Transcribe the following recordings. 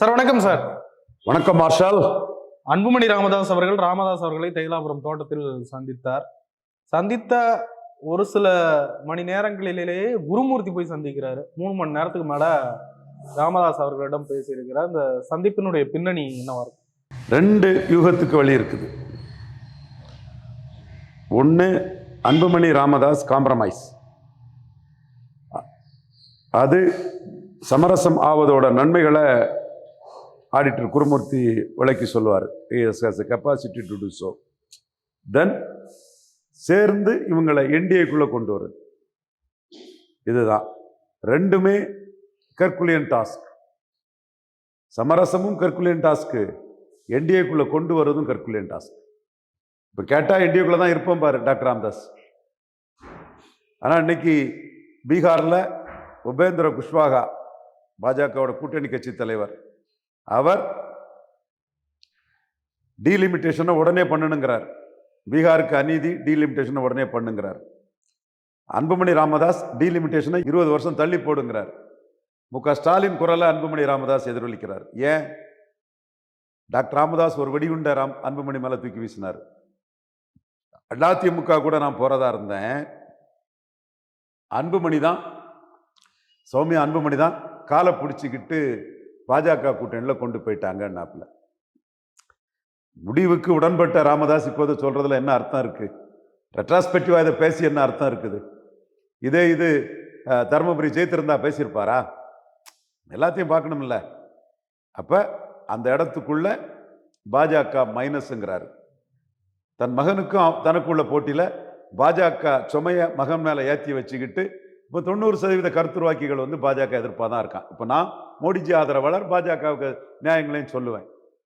Sir வணக்கம் sir. வணக்கம் marshal. Anbumani Ramadoss அவர்கள் ராமதாஸ் அவர்களை தைலாபுரம் தோட்டத்தில் சந்தித்தார். சந்தித்த ஒரு சில மணி நேரங்களிலேயே குருமூர்த்தி போய் சந்திக்கிறாரு. மூணு மணி நேரத்துக்கு மேல ராமதாஸ் அவர்களிடம் பேசியிருக்கிறார். இந்த சந்திப்பினுடைய பின்னணி என்னவா இருக்கும்? ரெண்டு யூகத்துக்கு வழி இருக்குது. ஒன்று அன்புமணி ராமதாஸ் காம்ப்ரமைஸ். அது சமரசம் ஆவதோட நன்மைகளை ஆடிட்டர் குருமூர்த்தி விளக்கி சொல்லுவார். Is has capacity to do so then சேர்ந்து இவங்களை என்டிஏக்குள்ளே கொண்டு வருது இதுதான். ரெண்டுமே கர்குலியன் டாஸ்க் சமரசமும் கர்குலியன் டாஸ்க்கு என்டிஏக்குள்ளே கொண்டு வர்றதும் கர்குலியன் டாஸ்க் இப்போ கேட்டால் என்டிஏக்குள்ளே தான் இருப்போம் பாரு டாக்டர் ராம்தாஸ். ஆனால் இன்னைக்கு பீகாரில் உபேந்திர குஷ்வாகா பாஜகவோட கூட்டணி கட்சி தலைவர். அவர் டீலிமிட்டேஷனை உடனே பண்ணணுங்கிறார் பீகாருக்கு அநீதி டீலிமிட்டேஷனை உடனே பண்ணுங்கிறார். அன்புமணி ராமதாஸ் டீலிமிட்டேஷனை இருபது வருஷம் தள்ளி போடுங்கிறார். மு க ஸ்டாலின் குரலை அன்புமணி ராமதாஸ் எதிரொலிக்கிறார். ஏன்? டாக்டர் ராமதாஸ் ஒரு வெடிகுண்ட ராம் அன்புமணி மேலே தூக்கி வீசினார். அதிமுக கூட நான் போகிறதா இருந்தேன். அன்புமணி தான் சௌமியா அன்புமணி தான் காலை பிடிச்சிக்கிட்டு பாஜக கூட்டணியில் கொண்டு போயிட்டாங்கன்னாப்புல முடிவுக்கு உடன்பட்ட ராமதாஸ் இப்போது சொல்கிறதுல என்ன அர்த்தம் இருக்குது ரெட்ராஸ்பெக்டிவாக இதை பேசி என்ன அர்த்தம் இருக்குது? இதே இது தருமபுரி ஜெயித்திருந்தா பேசியிருப்பாரா? எல்லாத்தையும் பார்க்கணும்ல. அப்போ அந்த இடத்துக்குள்ள பாஜக மைனஸுங்கிறாரு. தன் மகனுக்கும் தனக்குள்ள போட்டியில் பாஜக சுமைய மகன் மேலே ஏற்றி வச்சுக்கிட்டு இப்போ தொண்ணூறு சதவீத கருத்துருவாக்கிகள் வந்து பாஜக எதிர்ப்பாக தான் இருக்கான். இப்போ நான் மோடிஜி ஆதரவாளர் பாஜகவுக்கு நியாயங்களையும் சொல்லுவேன்.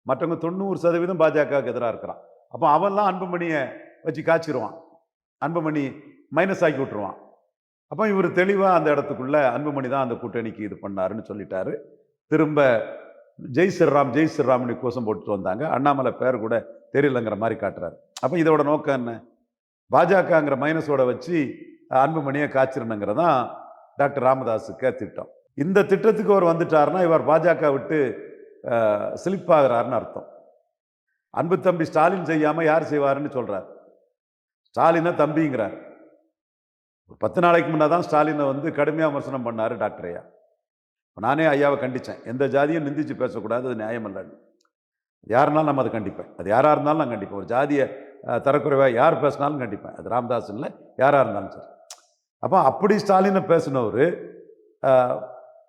மற்றவங்க தொண்ணூறு சதவீதம் பாஜகவுக்கு எதிராக இருக்கிறான். அப்போ அவன்லாம் அன்புமணியை வச்சு காய்ச்சிருவான். அன்புமணி மைனஸ் ஆக்கி விட்டுருவான். அப்போ இவர் தெளிவாக அந்த இடத்துக்குள்ளே அன்புமணி தான் அந்த கூட்டணிக்கு இது பண்ணாருன்னு சொல்லிட்டாரு. திரும்ப ஜெய் ஸ்ரீராம் ஜெய் ஸ்ரீராம்னு கோஷம் போட்டுட்டு வந்தாங்க. அண்ணாமலை பேர் கூட தெரியலங்கிற மாதிரி காட்டுறாரு. அப்போ இதோட நோக்கம் என்ன? பாஜகங்கிற மைனஸோட வச்சு அன்புமணியை காய்ச்சிடணுங்கிறதான் டாக்டர் ராமதாஸுக்கு திட்டம். இந்த திட்டத்துக்கு அவர் வந்துட்டார்னா இவர் பாஜக விட்டு ஸ்லிப் ஆகிறாருன்னு அர்த்தம். அன்பு தம்பி ஸ்டாலின் செய்யாமல் யார் செய்வாருன்னு சொல்கிறார் ஸ்டாலினை தம்பிங்கிறார். ஒரு பத்து நாளைக்கு முன்னே தான் ஸ்டாலினை வந்து கடுமையாக விமர்சனம் பண்ணார் டாக்டர் ஐயா. நானே ஐயாவை கண்டித்தேன் எந்த ஜாதியும் நிந்திச்சு பேசக்கூடாது அது நியாயம் இல்லைன்னு யாருனாலும் நம்ம அதை கண்டிப்பேன். அது யாராக இருந்தாலும் நான் கண்டிப்பேன். ஒரு ஜாதியை தரக்குறைவாக யார் பேசினாலும் கண்டிப்பேன். அது ராமதாஸ் இல்லை யாராக இருந்தாலும் சரி. அப்போ அப்படி ஸ்டாலினை பேசினவர்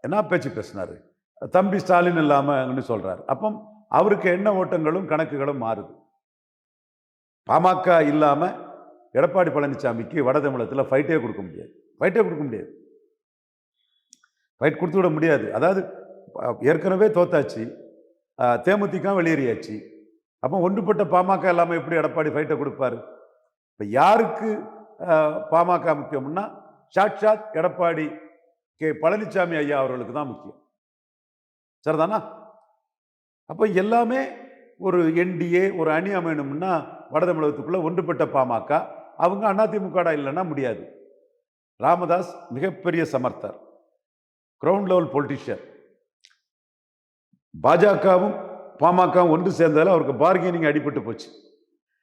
என்ன பேச்சு பேசினார்? தம்பி ஸ்டாலின் இல்லாமன்னு சொல்கிறார் அப்போ அவருக்கு என்ன ஓட்டங்களும் கணக்குகளும் மாறுது. பாமக இல்லாமல் எடப்பாடி பழனிசாமிக்கு வட தமிழகத்தில் ஃபைட்டே கொடுக்க முடியாது. ஃபைட்டே கொடுக்க முடியாது. ஃபைட் கொடுத்து விட முடியாது. அதாவது ஏற்கனவே தோத்தாச்சு. தேமுதிக வெளியேறியாச்சு. அப்போ ஒன்றுபட்ட பாமக இல்லாமல் எப்படி எடப்பாடி ஃபைட்டை கொடுப்பாரு? இப்போ யாருக்கு பாமக முக்கியம்னா சாட்சாத் எடப்பாடி கே. பழனிசாமி ஐயா அவர்களுக்கு தான் முக்கியம். சரிதானா? அப்போ எல்லாமே ஒரு என்டிஏ ஒரு அணி அமையணும்னா வட தமிழகத்துக்குள்ளே ஒன்றுபட்ட பாமக அவங்க அதிமுகடா இல்லைன்னா முடியாது. ராமதாஸ் மிகப்பெரிய சமர்த்தர். கிரவுண்ட் லெவல் பொலிட்டிஷியன் பாஜகவும் பாமகவும் ஒன்று சேர்ந்ததால் அவருக்கு பார்கெனிங் அடிபட்டு போச்சு.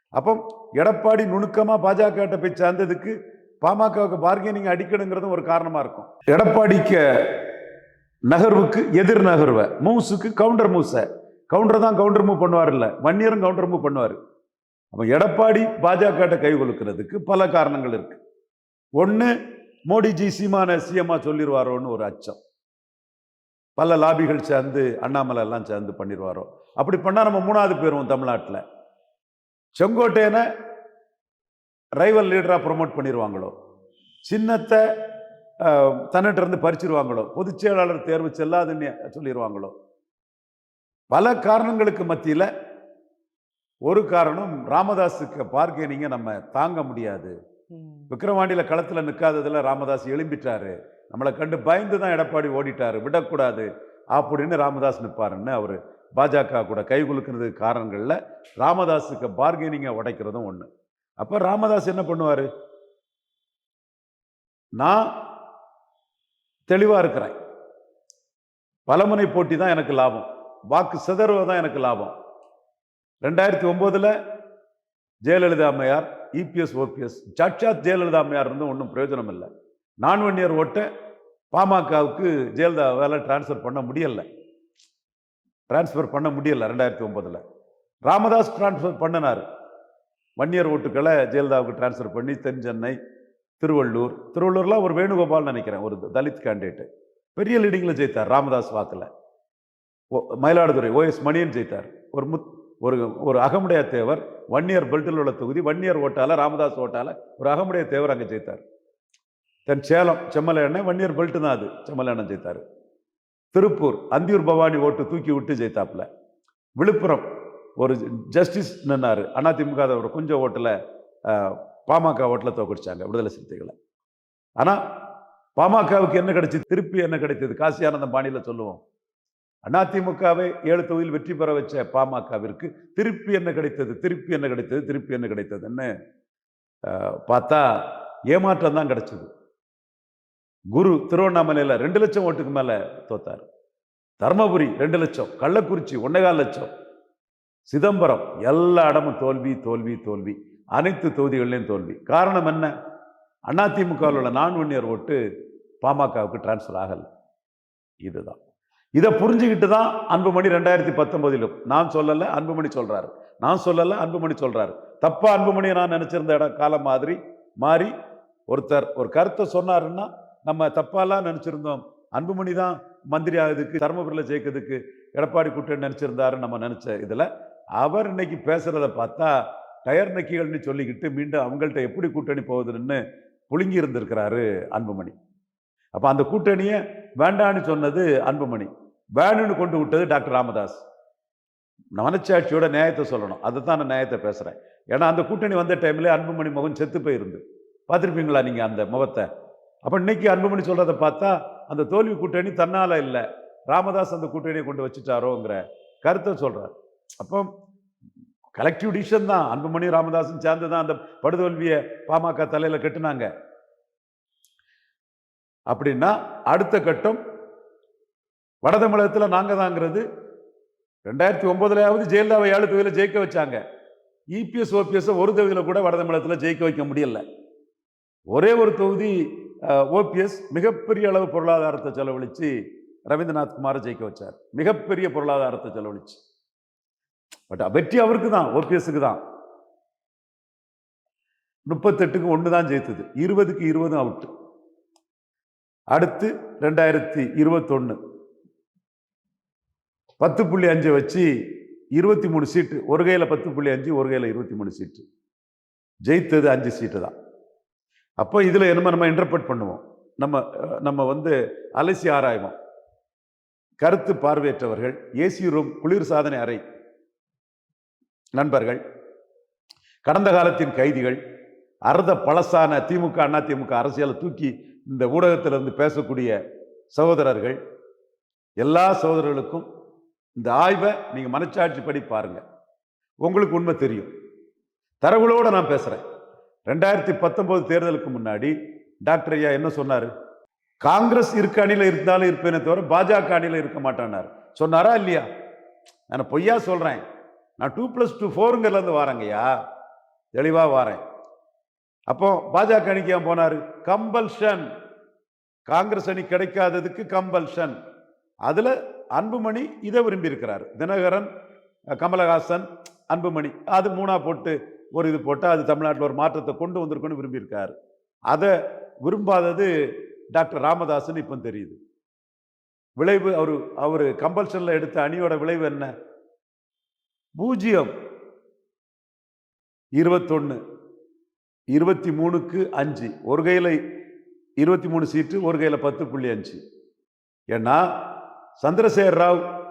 அப்போ எடப்பாடி நுணுக்கமாக பாஜக போய் சேர்ந்ததுக்கு பாமகவுக்கு பார்கெனிங் அடிக்கணுங்கிறதும் ஒரு காரணமாக இருக்கும். எடப்பாடிக்கு நகர்வுக்கு எதிர் நகர்வை. மூவ்ஸுக்கு கவுண்டர் மூவ்ஸை கவுண்டர் தான் கவுண்டர் மூவ் பண்ணுவார் இல்லை வன்னியரும் கவுண்டர் மூவ் பண்ணுவார். அப்போ எடப்பாடி பாஜக கை கொலுக்கிறதுக்கு பல காரணங்கள் இருக்குது ஒன்று மோடிஜி சீமான சிஎம்மா சொல்லிடுவாரோன்னு ஒரு அச்சம். பல லாபிகள் சேர்ந்து அண்ணாமலை எல்லாம் சேர்ந்து பண்ணிடுவாரோ அப்படி பண்ணால் நம்ம மூணாவது போயிடுவோம் தமிழ்நாட்டில். செங்கோட்டையனை ரைவல் லீடராக ப்ரொமோட் பண்ணிடுவாங்களோ சின்னத்தை தன்னிட்ட இருந்து பறிச்சிருவாங்களோ? பொதுச் செயலாளர் தேர்வு செல்லாதுன்னு சொல்லிடுவாங்களோ பல காரணங்களுக்கு மத்தியில் ஒரு காரணம் ராமதாஸுக்கு பார்க்கனிங்க நம்ம தாங்க முடியாது. விக்கிரவாண்டியில் களத்தில் நிற்காததில் ராமதாஸ் எழும்பிட்டாரு. நம்மளை கண்டு பயந்து தான் எடப்பாடி ஓடிட்டாரு. விடக்கூடாது அப்படின்னு ராமதாஸ் நிற்பாருன்னு அவர் பாஜக கூட கை குலுக்கிறதுக்கு காரணங்களில் ராமதாஸுக்கு பார்கெனிங்கை உடைக்கிறதும் ஒன்று அப்போ ராமதாஸ் என்ன பண்ணுவார்? நான் தெளிவாக இருக்கிறேன். பலமுனை போட்டி தான் எனக்கு லாபம். வாக்கு சிதறுவது தான் எனக்கு லாபம். ரெண்டாயிரத்தி ஒம்போதுல ஜெயலலிதா அம்மையார் இபிஎஸ் ஓபிஎஸ் சாட்சாத் ஜெயலலிதா அம்மையார் இருந்தும் ஒன்றும் பிரயோஜனம் இல்லை. நான் ஒன் இயர் ஓட்டை பாமகவுக்கு ஜெயலலிதாவால் டிரான்ஸ்ஃபர் பண்ண முடியல. டிரான்ஸ்ஃபர் பண்ண முடியல ரெண்டாயிரத்தி ஒம்போதில். ராமதாஸ் டிரான்ஸ்ஃபர் பண்ணினார். வன்னியர் இயர் ஓட்டுக்களை ஜெயலலிதாவுக்கு டிரான்ஸ்ஃபர் பண்ணி தென் சென்னை திருவள்ளூர். திருவள்ளூர்லாம் ஒரு வேணுகோபால் நினைக்கிறேன் ஒரு தலித் கேண்டிடேட்டு பெரிய லீடிங்கில் ஜெயித்தார் ராமதாஸ் வாக்கில் ஓ- மயிலாடுதுறை ஓஎஸ் மணியன் ஜெயித்தார். ஒரு முத் ஒரு ஒரு அகமுடைய தேவர் வன்னியர் இயர் பெல்ட்டில் உள்ள தொகுதி வன்னியர் இயர் ஓட்டால ராமதாஸ் ஓட்டால ஒரு அகமுடைய தேவர் அங்கே ஜெயித்தார். தென் சேலம் செம்மலையண்ணன் வன்னியர் பெல்ட்டு இயர் தான் அது செம்மலையண்ணன் ஜெயித்தார். திருப்பூர் அந்தியூர் பவானி ஓட்டு தூக்கி விட்டு ஜெயித்தாப்புல. விழுப்புரம் ஒரு ஜஸ்டிஸ் நின்னாரு. அதிமுக ஒரு கொஞ்சம் ஓட்டில் பாமக ஓட்டில் தோக்கடிச்சாங்க விடுதலை சிறுத்தைகளை. ஆனால் பாமகவுக்கு என்ன கிடைச்சது? திருப்பி என்ன கிடைத்தது? காசி ஆனந்தம் பாணியில் சொல்லுவோம். அதிமுகவை ஏழு தொகுதியில் வெற்றி பெற வச்ச பாமகவிற்கு திருப்பி என்ன கிடைத்தது? திருப்பி என்ன கிடைத்தது? திருப்பி என்ன கிடைத்ததுன்னு பார்த்தா ஏமாற்றம் தான் கிடைச்சது. குரு திருவண்ணாமலையில் ரெண்டு லட்சம் ஓட்டுக்கு மேலே தோத்தார். தர்மபுரி ரெண்டு லட்சம் கள்ளக்குறிச்சி ஒன்னேகால் லட்சம். சிதம்பரம் எல்லா இடமும் தோல்வி தோல்வி தோல்வி. அனைத்து தொகுதிகளிலும் தோல்வி. காரணம் என்ன? அதிமுகவில் உள்ள நான் ஒன்னியர் ஓட்டு பாமகவுக்கு டிரான்ஸ்ஃபர் ஆகலை. இதுதான். இதை புரிஞ்சுக்கிட்டு தான் அன்புமணி ரெண்டாயிரத்தி பத்தொன்பதிலும். நான் சொல்லலை அன்புமணி சொல்கிறாரு நான் சொல்லலை அன்புமணி சொல்கிறாரு தப்பா அன்புமணியை நான் நினச்சிருந்த இடம் காலம் மாதிரி மாறி ஒருத்தர் ஒரு கருத்தை சொன்னாருன்னா நம்ம தப்பாலாம் நினச்சிருந்தோம். அன்புமணி தான் மந்திரி ஆகுதுக்கு தருமபுரியில் ஜெயிக்கிறதுக்கு எடப்பாடி கூட்டணி நினச்சிருந்தாருன்னு நம்ம நினச்ச இதில் அவர் இன்னைக்கு பேசுகிறத பார்த்தா டயர் நக்கிகள்னு சொல்லிக்கிட்டு மீண்டும் அவங்கள்ட்ட எப்படி கூட்டணி போகுதுன்னு புழுங்கி இருந்திருக்கிறாரு அன்புமணி. அப்போ அந்த கூட்டணியை வேண்டான்னு சொன்னது அன்புமணி. வேணும்னு கொண்டு விட்டது டாக்டர் ராமதாஸ். மனச்சாட்சியோட நியாயத்தை சொல்லணும். அதை தான் நான் நியாயத்தை பேசுகிறேன் ஏன்னா அந்த கூட்டணி வந்த டைமில் அன்புமணி முகம் செத்து போயிருந்து. பார்த்துருப்பீங்களா நீங்கள் அந்த முகத்தை? அப்போ இன்னைக்கு அன்புமணி சொல்கிறத பார்த்தா அந்த தோல்வி கூட்டணி தன்னால இல்லை. ராமதாஸ் அந்த கூட்டணியை கொண்டு வச்சுட்டாரோங்கிற கருத்தை சொல்கிறார் அப்போ கலெக்டிவ் டிசிஷன் தான். அன்புமணி ராமதாஸும் சேர்ந்து தான் அந்த படுதோல்வியை பாமக தலையில் கட்டினாங்க. அப்படின்னா அடுத்த கட்டம் வட தமிழகத்தில் தாங்கிறது. ரெண்டாயிரத்தி ஒன்பதுலயாவது ஜெயலலிதாவை ஏழு தொகுதியில் ஜெயிக்க வச்சாங்க. இபிஎஸ் ஓபிஎஸ் ஒரு தொகுதியில் கூட வட தமிழகத்தில் ஜெயிக்க வைக்க முடியல. ஒரே ஒரு தொகுதி ஓபிஎஸ் மிகப்பெரிய அளவு பொருளாதாரத்தை செலவழித்து ரவீந்திரநாத் குமாரை ஜெயிக்க வச்சார். மிகப்பெரிய பொருளாதாரத்தை செலவழிச்சு. பட் வெற்றி அவருக்கு தான் ஓபிஎஸ்க்கு தான் முப்பத்தெட்டுக்கு ஒன்று தான் ஜெயித்தது. இருபதுக்கு இருபது அவுட் அடுத்து ரெண்டாயிரத்தி இருபத்தொன்று பத்து புள்ளி அஞ்சு வச்சு இருபத்தி மூணு சீட்டு ஒரு கையில் பத்து புள்ளி அஞ்சு ஒரு கையில் இருபத்தி மூணு சீட்டு ஜெயித்தது அஞ்சு சீட்டு தான். அப்போ இதில் என்னமோ நம்ம இன்டர்பிரட் பண்ணுவோம். நம்ம நம்ம வந்து அலசி ஆராய்வோம். கருத்து பார்வையற்றவர்கள் ஏசி ரூம் குளிர் சாதனை அறை. நண்பர்கள் கடந்த காலத்தின் கைதிகள் அர்த்த பழசான திமுக அண்ணா திமுக அரசியலை தூக்கி இந்த ஊடகத்திலிருந்து பேசக்கூடிய சகோதரர்கள் எல்லா சகோதரர்களுக்கும் இந்த ஆய்வை நீங்கள் மனச்சாட்சி படி பாருங்கள் உங்களுக்கு உண்மை தெரியும். தரவுகளோடு நான் பேசுகிறேன் ரெண்டாயிரத்தி பத்தொம்போது தேர்தலுக்கு முன்னாடி டாக்டர் ஐயா என்ன சொன்னார்? காங்கிரஸ் இருக்க அணியில இருந்தாலும் இருப்பேனே தவிர பாஜக அணியில இருக்க மாட்டானார் சொன்னாரா இல்லையா? நான் பொய்யா சொல்கிறேன் நான் டூ ப்ளஸ் டூ ஃபோருங்கிறதுலேருந்து வாரங்கய்யா. தெளிவாக வாரேன். அப்போ பாஜக அணிக்கு ஏன் போனார்? கம்பல்ஷன். காங்கிரஸ் அணி கிடைக்காததுக்கு கம்பல்ஷன். அதில் அன்புமணி இதை விரும்பி இருக்கிறார் தினகரன் கமலஹாசன் அன்புமணி. அது மூணாக போட்டு ஒரு இது போட்டால் அது தமிழ்நாட்டில் ஒரு மாற்றத்தை கொண்டு வந்திருக்குன்னு விரும்பியிருக்காரு. அதை விரும்பாதது டாக்டர் ராமதாசன் இப்போ தெரியுது. விளைவு அவர் அவர் கம்பல்ஷனில் எடுத்த அணியோட விளைவு என்ன? பூஜ்ஜியம். இருபத்தொன்னு. இருபத்தி மூணுக்கு அஞ்சு. ஒரு கையில் இருபத்தி மூணு சீட்டு ஒரு கையில் பத்து புள்ளி அஞ்சு. ஏன்னா சந்திரசேகர் ராவ்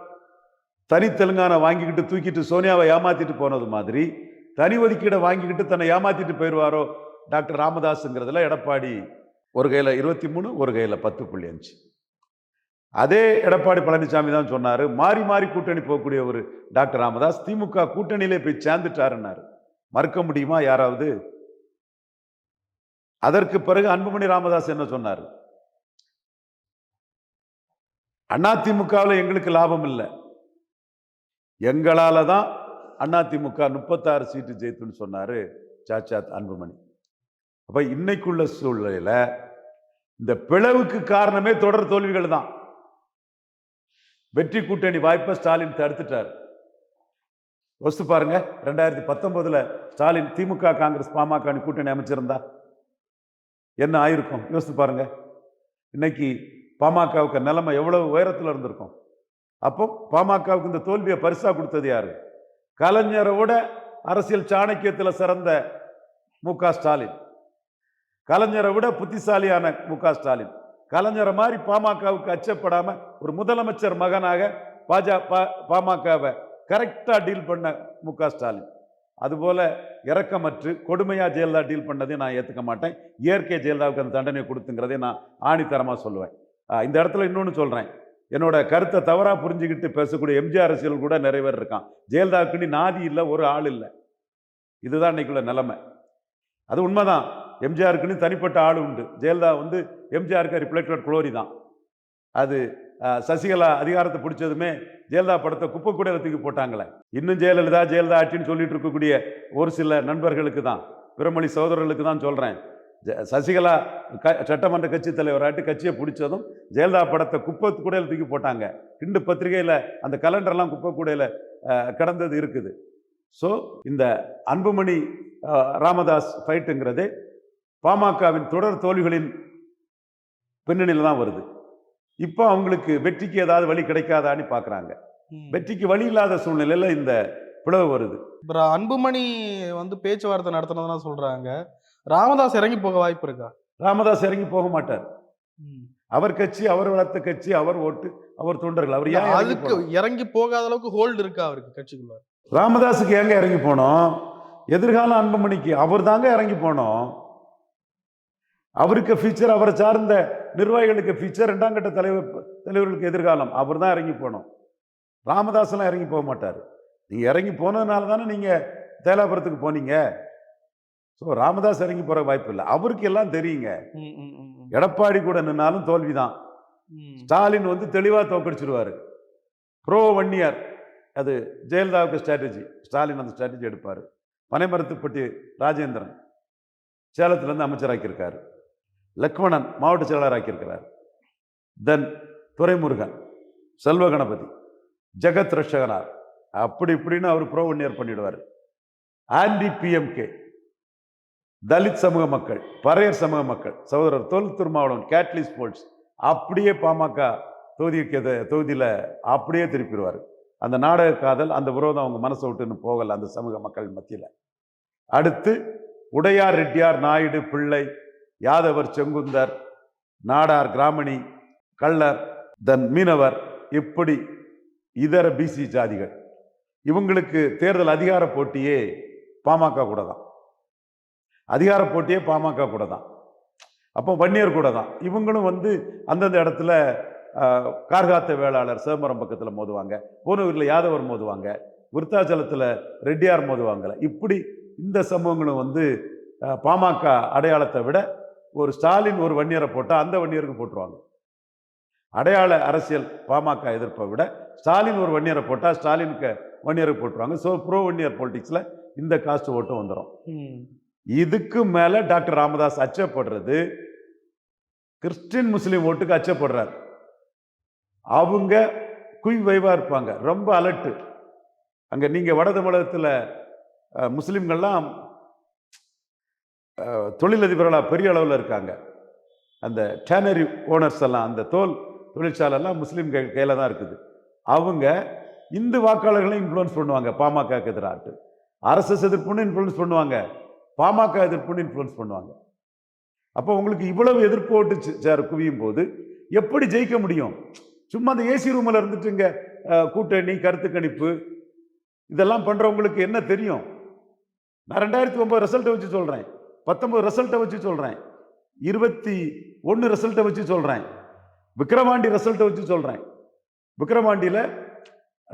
தனி தெலுங்கானா வாங்கிக்கிட்டு தூக்கிட்டு சோனியாவை ஏமாத்திட்டு போனது மாதிரி தனி ஒதுக்கீடை வாங்கிக்கிட்டு தன்னை ஏமாத்திட்டு போயிடுவாரோ டாக்டர் ராமதாஸுங்கிறதுல எடப்பாடி. ஒரு கையில் இருபத்தி மூணு ஒரு கையில் பத்து புள்ளி அஞ்சு. அதே எடப்பாடி பழனிசாமி தான் சொன்னார் மாறி மாறி கூட்டணி போகக்கூடிய ஒரு டாக்டர் ராமதாஸ் திமுக கூட்டணியிலே போய் சேர்ந்துட்டாருன்னாரு. மறுக்க முடியுமா யாராவது? அதற்கு பிறகு அன்புமணி ராமதாஸ் என்ன சொன்னார்? அதிமுகவில் எங்களுக்கு லாபம் இல்லை. எங்களால் தான் அதிமுக முப்பத்தாறு சீட்டு ஜெயித்துன்னு சொன்னார் சாச்சாத் அன்புமணி. அப்போ இன்னைக்குள்ள சூழ்நிலையில் இந்த பிளவுக்கு காரணமே தொடர் தோல்விகள் தான். வெற்றி கூட்டணி வாய்ப்பை ஸ்டாலின் தடுத்துட்டார். யோசித்து பாருங்க ரெண்டாயிரத்தி பத்தொன்பதில் ஸ்டாலின் திமுக காங்கிரஸ் பாமக கூட்டணி அமைச்சிருந்தா என்ன ஆயிருக்கும்? யோசித்து பாருங்க. இன்னைக்கு பாமகவுக்கு நிலைமை எவ்வளவு உயரத்தில் இருந்திருக்கும்? அப்போ பாமகவுக்கு இந்த தோல்வியை பரிசாக கொடுத்தது யாரு? கலைஞரை விட அரசியல் சாணக்கியத்தில் சிறந்த மு க ஸ்டாலின். கலைஞரை விட புத்திசாலியான மு க ஸ்டாலின். கலைஞரை மாதிரி பாமகவுக்கு அச்சப்படாமல் ஒரு முதலமைச்சர் மகனாக பாஜ பா- பாமகவை கரெக்டாக டீல் பண்ண மு க ஸ்டாலின். அதுபோல் இறக்கமற்று கொடுமையாக ஜெயலலிதா டீல் பண்ணதை நான் ஏற்றுக்க மாட்டேன். இயற்கை ஜெயலலிதாவுக்கு அந்த தண்டனை கொடுத்துங்கிறதை நான் ஆணித்தரமாக சொல்லுவேன். இந்த இடத்துல இன்னொன்று சொல்கிறேன் என்னோட கருத்தை தவறாக புரிஞ்சுக்கிட்டு பேசக்கூடிய எம்ஜிஆர் அரசியல் கூட நிறைய பேர் இருக்கான். ஜெயலலிதாவுக்குன்னு நாதி இல்லை ஒரு ஆள் இல்லை. இதுதான் இன்னைக்குள்ள நிலைமை. அது உண்மைதான். எம்ஜிஆருக்குன்னு தனிப்பட்ட ஆள் உண்டு. ஜெயலலிதா வந்து எம்ஜிஆருக்கு ரிப்ளெக்டட் குளோரி தான். அது சசிகலா அதிகாரத்தை பிடிச்சதுமே ஜெயலலிதா படத்தை குப்பை கூட தூக்கி போட்டாங்களே. இன்னும் ஜெயலலிதா ஜெயலலிதா ஆட்சின்னு சொல்லிட்டு இருக்கக்கூடிய ஒரு சில நண்பர்களுக்கு தான் பிறமொழி சகோதரர்களுக்கு தான் சொல்கிறேன் சசிகலா க சட்டமன்ற கட்சி தலைவராட்டு கட்சியை பிடிச்சதும் ஜெயலலிதா படத்தை குப்பை கூடையில் தூக்கி போட்டாங்க. கிண்டு பத்திரிகையில் அந்த கலண்டர்லாம் குப்பை கூடையில் கடந்தது இருக்குது. ஸோ இந்த அன்புமணி ராமதாஸ் ஃபைட்டுங்கிறது பாமகவின் தொடர் தோல்விகளின் பின்னணியில் தான் வருது. இப்போ அவங்களுக்கு வெற்றிக்கு ஏதாவது வழி கிடைக்காதான்னு பார்க்குறாங்க. வெற்றிக்கு வழி இல்லாத சூழ்நிலையில் இந்த பிளவு வருது. அப்புறம் அன்புமணி வந்து பேச்சுவார்த்தை நடத்தினதுனா சொல்றாங்க. ராமதாஸ் இறங்கி போக வாய்ப்பு இருக்கா? ராமதாஸ் இறங்கி போக மாட்டார். அவர் கட்சி அவர் வளர்த்த கட்சி அவர் ஓட்டு அவர் தொண்டர்கள் அவர் அதுக்கு? இறங்கி போகாத அளவுக்கு ஹோல்டு இருக்கா அவருக்கு கட்சிக்குள்ள? ராமதாஸுக்கு ஏங்க இறங்கி போனோம்? எதிர்கால அன்புமணிக்கு அவர் தாங்க இறங்கி போனோம். அவருக்கு ஃபீச்சர் அவரை சார்ந்த நிர்வாகிகளுக்கு ஃபீச்சர் ரெண்டாம் கட்ட தலைவர் தலைவர்களுக்கு எதிர்காலம். அவர் தான் இறங்கி போனோம் ராமதாஸ்லாம் இறங்கி போக மாட்டார். நீங்க இறங்கி போனதுனால தானே நீங்க தேலாபுரத்துக்கு போனீங்க. ஸோ ராமதாஸ் இறங்கி போற வாய்ப்பு இல்லை. அவருக்கு எல்லாம் தெரியுங்க. எடப்பாடி கூட நின்னாலும் தோல்விதான். ம். ஸ்டாலின் வந்து தெளிவாக தோக்கடிச்சிருவாரு ப்ரோ ஒன் இயர் அது ஜெயலலிதாவுக்கு ஸ்ட்ராட்டஜி ஸ்டாலின் அந்த ஸ்ட்ராட்டஜி எடுப்பார். பனைமரத்துப்பட்டி ராஜேந்திரன் சேலத்துலேருந்து அமைச்சராக்கியிருக்காரு. லக்மணன் மாவட்ட செயலாளர் ஆக்கியிருக்கிறார். தென் துரைமுருகன் செல்வ கணபதி ஜெகத் ரஷகனார் அப்படி இப்படின்னு அவர் ப்ரோ ஒன் இயர் பண்ணிடுவார் ஆன்டி பிஎம்கே தலித் சமூக மக்கள் பறையர் சமூக மக்கள் சகோதரர் தொல் திருமாவளவன் கேட்லி ஸ்போர்ட்ஸ் அப்படியே பாமக தொகுதிக்கு தொகுதியில் அப்படியே திருப்பிடுவார். அந்த நாடக காதல் அந்த விரோதம் அவங்க மனசை விட்டுன்னு போகலை அந்த சமூக மக்கள் மத்தியில். அடுத்து உடையார் ரெட்டியார் நாயுடு பிள்ளை யாதவர் செங்குந்தர் நாடார் கிராமணி கள்ளர் தன் மீனவர் இப்படி இதர பிசி ஜாதிகள். இவங்களுக்கு தேர்தல் அதிகார போட்டியே பாமக கூட தான் அதிகார போட்டியே பாமக கூட தான் அப்போ வன்னியர் கூட தான் இவங்களும் வந்து அந்தந்த இடத்துல கார்காத்த வேளாளர் சிதம்பரம் பக்கத்தில் மோதுவாங்க. போனூரில் யாதவர் மோதுவாங்க. விருத்தாச்சலத்தில் ரெட்டியார் மோதுவாங்கல்ல. இப்படி இந்த சமூகங்களும் வந்து பாமக அடையாளத்தை விட ஒரு ஸ்டாலின் ஒரு வன்னியரை போட்டால் அந்த வன்னியருக்கு போட்டுருவாங்க. அடையாள அரசியல் பாமக எதிர்ப்பை விட ஸ்டாலின் ஒரு வன்னியரை போட்டால் ஸ்டாலினுக்கு வன்னியருக்கு போட்டுருவாங்க. ஸோ ப்ரோ வன்னியர் பொலிட்டிக்ஸில் இந்த காஸ்ட் ஓட்டும் வந்துடும். இதுக்கு மேல டாக்டர் ராமதாஸ் அச்சப்படுறது கிறிஸ்டின் முஸ்லீம் ஓட்டுக்கு அச்சப்படுறார். அவங்க குய் வைவா இருப்பாங்க. ரொம்ப அலர்ட்டு. அங்க நீங்க வட தமிழகத்துல முஸ்லிம்கள்லாம் தொழிலதிபர்களாக பெரிய அளவில் இருக்காங்க. அந்த டேனரி ஓனர்ஸ் எல்லாம் அந்த தோல் தொழிற்சாலை எல்லாம் முஸ்லீம் கை தான் இருக்குது. அவங்க இந்து வாக்காளர்களையும் இன்ஃப்ளூயன்ஸ் பண்ணுவாங்க பாமக எதிராட்டு அரசஸ் எதிர்ப்புன்னு இன்ஃப்ளூயன்ஸ் பண்ணுவாங்க பாமக எதிர்ப்புன்னு இன்ஃப்ளூயன்ஸ் பண்ணுவாங்க. அப்போ உங்களுக்கு இவ்வளவு எதிர்ப்பு ஓட்டு சேர் குவியும் போது. எப்படி ஜெயிக்க முடியும்? சும்மா அந்த ஏசி ரூமில் இருந்துட்டு இங்கே கூட்டணி கருத்து கணிப்பு இதெல்லாம் பண்ணுறவங்களுக்கு என்ன தெரியும்? நான் ரெண்டாயிரத்தி ஒம்பது ரிசல்ட்டை வச்சு சொல்கிறேன் பத்தொம்பது ரிசல்ட்டை வச்சு சொல்கிறேன் இருபத்தி ஒன்று ரிசல்ட்டை வச்சு சொல்கிறேன் விக்ரவாண்டி ரிசல்ட்டை வச்சு சொல்கிறேன் விக்ரவாண்டியில்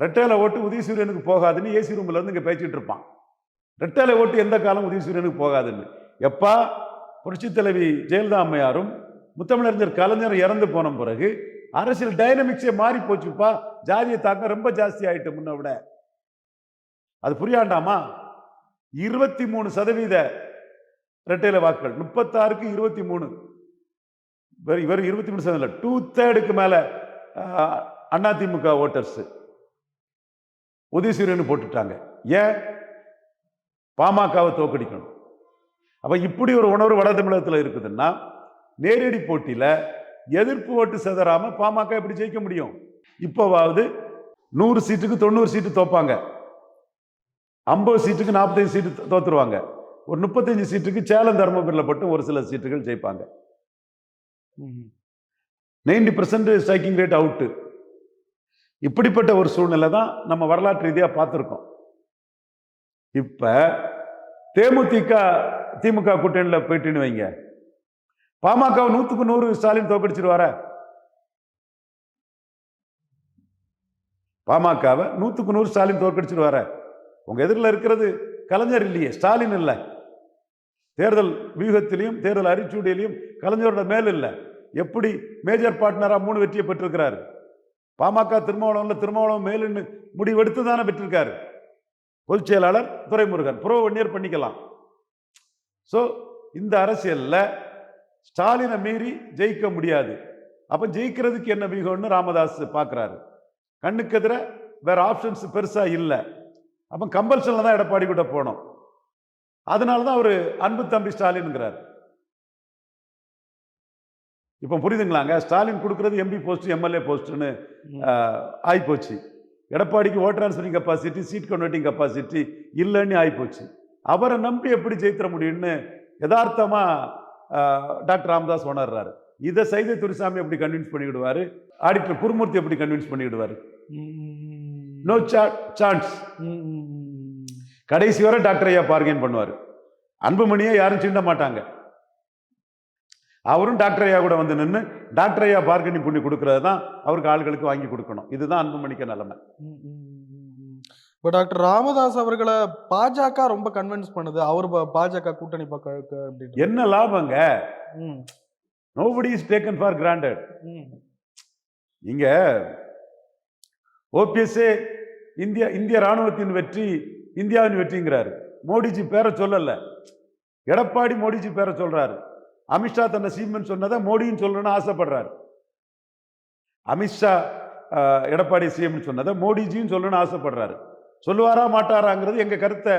ரெட்டையில ஓட்டு உதயசூரியனுக்கு போகாதுன்னு ஏசி ரூம்ல இருந்து இங்கே பேசிட்டு இருப்பான். ரெட்டலை ஓட்டு எந்த காலம் உதயசூரியனுக்கு போகாதுன்னு. எப்பா புரட்சி தலைவி ஜெயலலிதா அம்மையாரும் முத்தமிழறிஞர் கலைஞர் இறந்து போன பிறகு அரசியல் டைனமிக்ஸே மாறி போச்சுப்பா. ஜாதிய தாக்கம் ரொம்ப ஜாஸ்தி ஆயிட்டு முன்ன விட. அது புரியாண்டாமா? இருபத்தி மூணு சதவீத இரட்டையில வாக்குகள். முப்பத்தாறுக்கு இருபத்தி மூணு. இவர் இவர் இருபத்தி மூணு சதவீதம் டூ தேர்டுக்கு மேல அதிமுக ஓட்டர்ஸ் உதயசூரியன் போட்டுட்டாங்க. ஏன்? பாமகவை தோக்கடிக்கணும். அப்ப இப்படி ஒரு உணர்வு வட தமிழகத்தில் இருக்குதுன்னா நேரடி போட்டியில எதிர்ப்பு ஓட்டு செதறாம பாமக எப்படி ஜெயிக்க முடியும்? இப்போவாவது நூறு சீட்டுக்கு தொண்ணூறு சீட்டு தோப்பாங்க. ஐம்பது சீட்டுக்கு நாற்பத்தஞ்சு சீட்டு தோத்துருவாங்க. ஒரு முப்பத்தஞ்சு சீட்டுக்கு சேலம் தருமபுரியில் மட்டும் ஒரு சில சீட்டுகள் ஜெயிப்பாங்க. Ninety percent striking rate out இப்படிப்பட்ட ஒரு சூழ்நிலை தான் நம்ம வரலாற்று ரீதியாக பார்த்துருக்கோம். இப்ப தேமுதிக திமுக கூட்டணியில் போயிட்டுன்னு வைங்க. பாமக நூத்துக்கு நூறு ஸ்டாலின் தோக்கடிச்சிருவார பாமகவை நூத்துக்கு நூறு ஸ்டாலின் தோற்கடிச்சிருவார? உங்க எதிரில் இருக்கிறது கலைஞர் இல்லையே ஸ்டாலின் இல்லை. தேர்தல் வியூகத்திலையும் தேர்தல் அறிச்சூடியிலையும் கலைஞரோட மேல் இல்லை. எப்படி மேஜர் பார்ட்னராக மூணு வெற்றியை பெற்றிருக்கிறாரு? பாமக திருமாவளவன்ல திருமாவளவன் மேலுன்னு முடிவெடுத்து தானே பெற்றிருக்காரு. பொதுச் செயலாளர் துரைமுருகன். புரோ ஒன்னியர் பண்ணிக்கலாம். ஸோ இந்த அரசியலில் ஸ்டாலினை மீறி ஜெயிக்க முடியாது. அப்போ ஜெயிக்கிறதுக்கு என்ன வியூகம்னு ராமதாஸ் பார்க்குறாரு கண்ணுக்கு எதிர வேற ஆப்ஷன்ஸ் பெருசாக இல்லை. அப்போ கம்பல்சனில் தான் எடப்பாடி கூட போனோம். அதனால தான் அவர் அன்பு தம்பி ஸ்டாலின்ங்கிறார். இப்போ புரியுதுங்களாங்க? ஸ்டாலின் கொடுக்கறது எம்பி போஸ்ட் எம்எல்ஏ போஸ்ட்னு ஆயிப்போச்சு. எடப்பாடிக்கு vote transferring capacity seat converting capacity இல்லைன்னு ஆயிப்போச்சு. அவரை நம்பி எப்படி ஜெயித்திர முடியும்னு யதார்த்தமா ஆஹ், டாக்டர் ராமதாஸ் உணர்றாரு. இதை சைதை துரைசாமி எப்படி கன்வின்ஸ் பண்ணிவிடுவாரு ஆடிட்டர் குருமூர்த்தி எப்படி கன்வின்ஸ் பண்ணிவிடுவாரு நோ சான்ஸ் கடைசி வரை டாக்டர் ஐயா பார்கெயின் பண்ணுவார். அன்புமணியை யாரும் சீண்ட மாட்டாங்க. அவரும் டாக்டர் ஐயா கூட வந்து நின்று டாக்டர் ஐயா பார்கெனிங் பண்ணி கொடுக்கறது தான் அவருக்கு ஆளுகளுக்கு வாங்கி கொடுக்கணும். இதுதான் அன்புமணிக்கு நிலைமை. இப்போ டாக்டர் ராமதாஸ் அவர்களை பாஜக ரொம்ப கன்வின்ஸ் பண்ணுது. அவர் பாஜக கூட்டணி பக்கம் என்ன லாபங்க? Nobody is taken for granted ம், நீங்க ஓபிஎஸ்ஏ இந்தியா இந்திய ராணுவத்தின் வெற்றி இந்தியாவின் வெற்றிங்கிறாரு. மோடிஜி பேரை சொல்லலை. எடப்பாடி மோடிஜி பேரை சொல்கிறாரு அமித்ஷா தன்னை சீமன் சொன்னதை மோடின்னு சொல்லணும்னு ஆசைப்படுறாரு. அமித்ஷா எடப்பாடி சிஎம்னு சொன்னதை மோடிஜின்னு சொல்லணும்னு ஆசைப்படுறாரு. சொல்லுவாரா மாட்டாராங்கிறது எங்கள் கருத்தை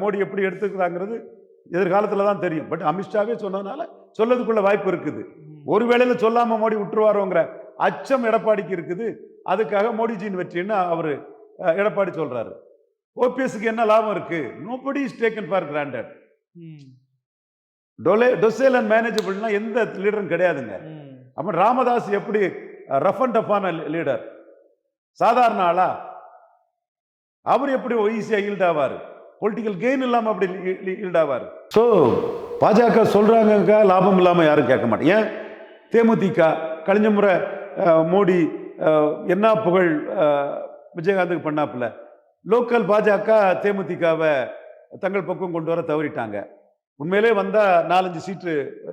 மோடி எப்படி எடுத்துக்கிறாங்கிறது எதிர்காலத்தில் தான் தெரியும். பட் அமித்ஷாவே சொன்னதுனால சொல்லதுக்குள்ள வாய்ப்பு இருக்குது. ஒரு வேளையில் சொல்லாம மோடி விட்டுருவாரோங்கிற அச்சம் எடப்பாடிக்கு இருக்குது. அதுக்காக மோடிஜியின் வெற்றின்னு அவர் எடப்பாடி சொல்கிறாரு ஓபிஎஸ்க்கு என்ன லாபம் இருக்கு? Nobody is taken for granted டொலே டொசேல் அண்ட் மேனேஜபிள்னா எந்த லீடரும் கிடையாதுங்க. அப்ப ராமதாஸ் எப்படி ரஃப் அண்ட் டஃப்பான லீடர் சாதாரண ஆளா? அவர் எப்படி ஈஸியா ஈல்ட் ஆவார்? பொலிட்டிக்கல் கெயின் இல்லாம அப்படி ஈல்ட் ஆவார்? ஸோ பாஜக சொல்றாங்க லாபம் இல்லாம யாரும் கேட்க மாட்டேன். ஏன்? தேமுதிக கழிஞ்ச முறை மோடி என்ன புகழ் விஜயகாந்துக்கு பண்ணாப்புல? லோக்கல் பாஜக தேமுதிகவை தங்கள் பக்கம் கொண்டு வர தவறிட்டாங்க. உண்மையிலே வந்தால் நாலஞ்சு சீட்டு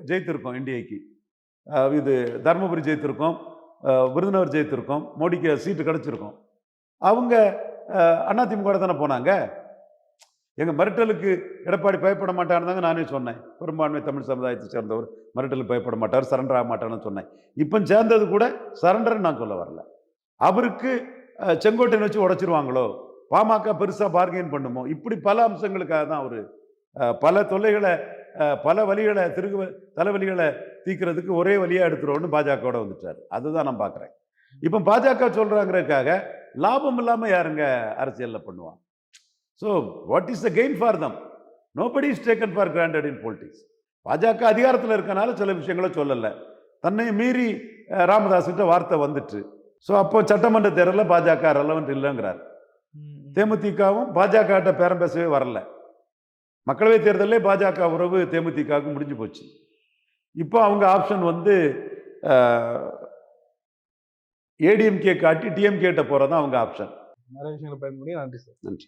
ஜெயித்திருக்கோம் என்டிஏக்கு இது தருமபுரி ஜெயித்திருக்கோம் விருதுநகர் ஜெயித்திருக்கோம் மோடிக்கு சீட்டு கிடச்சிருக்கோம். அவங்க அஹ், அதிமுக தானே போனாங்க? எங்கள் மிரட்டலுக்கு எடப்பாடி பயப்பட மாட்டாருந்தாங்க நானே சொன்னேன். பெரும்பான்மை தமிழ் சமுதாயத்தை சேர்ந்தவர் மிரட்டலுக்கு பயப்பட மாட்டார் சரண்டர் ஆக மாட்டார்னு சொன்னேன். இப்போ சேர்ந்தது கூட சரண்டர்னு நான் சொல்ல வரல. அவருக்கு அஹ், செங்கோட்டையன் வச்சு உடைச்சிருவாங்களோ? பாமக பெருசாக பார்கெயின் பண்ணுமோ? இப்படி பல அம்சங்களுக்காக தான் அவர் பல தொல்லைகளை பல வழிகளை திருகு தலைவலிகளை தீக்கிறதுக்கு ஒரே வழியாக எடுத்துருவோம்னு பாஜகவோட வந்துட்டார். அதுதான் நான் பார்க்குறேன் இப்போ பாஜக சொல்கிறாங்கிறதுக்காக லாபம் இல்லாமல் யாருங்க அரசியலில் பண்ணுவான் so what is the gain for them nobody is taken for granted in politics பாஜக அதிகாரத்தில் இருக்கனால சில விஷயங்களை சொல்லலை. தன்னை மீறி ராமதாஸ்கிட்ட வார்த்தை வந்துட்டு. ஸோ அப்போ சட்டமன்ற தேர்தலில் பாஜக ரெலவெண்ட் இல்லைங்கிறார். தேமுதிகவும் பாஜக கிட்ட பேரம் பேசவே வரல. மக்களவை தேர்தலே பாஜக உறவு தேமுதிகவுக்கு முடிஞ்சு போச்சு. இப்போ அவங்க ஆப்ஷன் வந்து ஏடிஎம்கே காட்டி டிஎம்கே கிட்ட போகிறது தான் அவங்க ஆப்ஷன். நிறைய விஷயங்களை பயன்படுத்தி நன்றி சார். நன்றி.